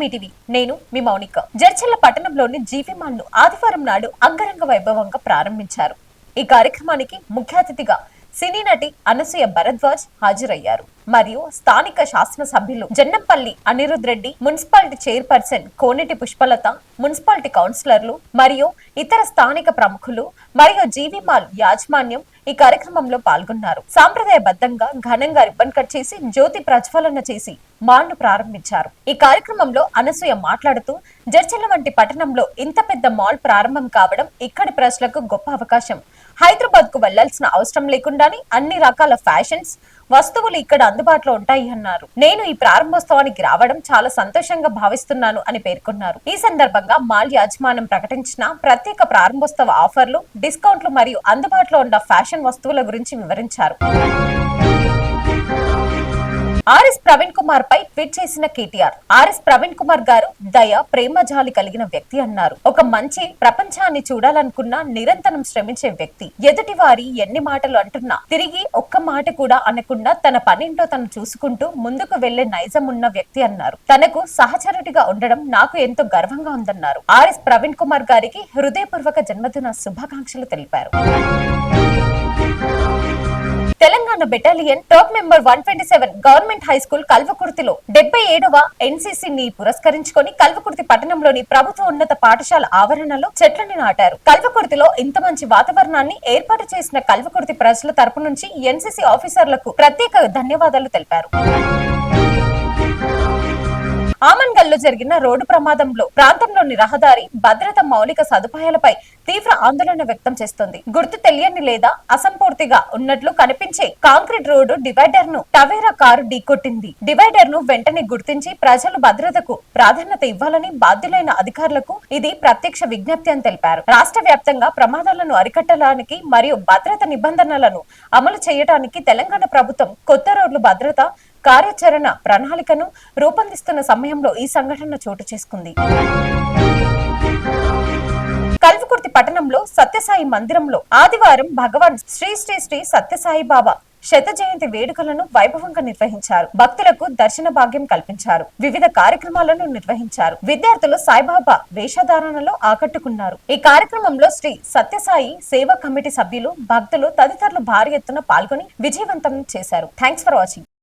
మీ TV నేను మీ మౌనిక. జర్చల్ల పట్టణంలోని జీవి మాల్ను ఆదివారం నాడు అంగరంగ వైభవంగా ప్రారంభించారు. ఈ కార్యక్రమానికి ముఖ్య అతిథిగా సినీ నటి అనసూయ భరద్వాజ్ హాజరయ్యారు. మరియు స్థానిక శాసనసభ్యులు Jannampalli Anirudh Reddy municipality chairperson Koneti Pushpalatha municipality కౌన్సిలర్లు మరియు ఇతర స్థానిక ప్రముఖులు మరియు జీవి మాల్ యాజమాన్యం ఈ కార్యక్రమంలో పాల్గొన్నారు. సాంప్రదాయబద్ధంగా ఘనంగా రిబ్బన్ కట్ చేసి జ్యోతి ప్రజ్వలన చేసి మాల్ను ప్రారంభించారు. ఈ కార్యక్రమంలో అనసూయ మాట్లాడుతూ జర్చిల వంటి పట్టణంలో ఇంత పెద్ద మాల్ ప్రారంభం కావడం ఇక్కడి ప్రజలకు గొప్ప అవకాశం. హైదరాబాద్కు వెళ్ళాల్సిన అవసరం లేకుండానే అన్ని రకాల ఫ్యాషన్స్ వస్తువులు ఇక్కడ అందుబాటులో ఉంటాయి అన్నారు. నేను ఈ ప్రారంభోత్సవానికి రావడం చాలా సంతోషంగా భావిస్తున్నాను అని పేర్కొన్నారు. ఈ సందర్భంగా మాల్ యాజమాన్యం ప్రకటించిన ప్రత్యేక ప్రారంభోత్సవ ఆఫర్లు డిస్కౌంట్లు మరియు అందుబాటులో ఉన్న ఫ్యాషన్ వస్తువుల గురించి వివరించారు. ఆర్ఎస్ ప్రవీణ్ కుమార్ పై ట్వీట్ చేసిన కేటీఆర్ ఆర్ఎస్ ప్రవీణ్ కుమార్ గారు దయ ప్రేమ జాలి కలిగిన వ్యక్తి అన్నారు. ఒక మంచి ప్రపంచాన్ని చూడాలనుకున్న నిరంతరం శ్రమించే వ్యక్తి. ఎదుటి వారి ఎన్ని మాటలు అంటున్నా తిరిగి ఒక్క మాట కూడా అనకుండా తన పనింటో తను చూసుకుంటూ ముందుకు వెళ్ళే నైజం ఉన్న వ్యక్తి అన్నారు. తనకు సహచరుడిగా ఉండడం నాకు ఎంతో గర్వంగా ఉందన్నారు. ఆర్ఎస్ ప్రవీణ్ కుమార్ గారికి హృదయపూర్వక జన్మదిన శుభాకాంక్షలు తెలిపారు. Telangana battalion top member one twenty seven government high school కల్వకుర్తిలో డెబ్బై ఏడవ ఎన్సీసీని పురస్కరించుకొని కల్వకుర్తి పట్టణంలోని ప్రభుత్వ ఉన్నత పాఠశాల ఆవరణలో చెట్లను నాటారు. కల్వకుర్తిలో ఇంత మంచి వాతావరణాన్ని ఏర్పాటు చేసిన కల్వకుర్తి ప్రజల తరపు నుంచి ఎన్సీసీ ఆఫీసర్లకు ప్రత్యేక ధన్యవాదాలు తెలిపారు. ఆమన్గల్లో జరిగిన రోడ్డు ప్రమాదంలో ప్రాంతంలోని రహదారి భద్రత మౌలిక సదుపాయాలపై తీవ్ర ఆందోళన వ్యక్తం చేస్తోంది. గుర్తు తెలియని లేదా అసంపూర్తిగా ఉన్నట్లు కనిపించే కాంక్రీట్ రోడ్డు డివైడర్ను టవేరా కారు ఢీకొట్టింది. డివైడర్ను వెంటనే గుర్తించి ప్రజలు భద్రతకు ప్రాధాన్యత ఇవ్వాలని బాధ్యులైన అధికారులకు ఇది ప్రత్యక్ష విజ్ఞప్తి అని తెలిపారు. రాష్ట్ర వ్యాప్తంగా ప్రమాదాలను అరికట్టడానికి మరియు భద్రత నిబంధనలను అమలు చేయడానికి తెలంగాణ ప్రభుత్వం కొత్త రోడ్లు భద్రత కార్యాచరణ ప్రణాళికను రూపొందిస్తున్న సమయంలో ఈ సంఘటన చోటు చేసుకుంది. కల్వకుర్తి పట్టణంలో సత్యసాయి మందిరంలో ఆదివారం భగవాన్ శ్రీ శ్రీ శ్రీ సత్యసాయి బాబా శత జయంతి వేడుకలను వైభవంగా నిర్వహించారు. భక్తులకు దర్శన భాగ్యం కల్పించారు. వివిధ కార్యక్రమాలను నిర్వహించారు. విద్యార్థులు సాయిబాబా వేషధారణలో ఆకట్టుకున్నారు. ఈ కార్యక్రమంలో శ్రీ సత్యసాయి సేవా కమిటీ సభ్యులు భక్తులు తదితరులు భారీ ఎత్తున పాల్గొని విజయవంతం చేశారు. Thanks for watching.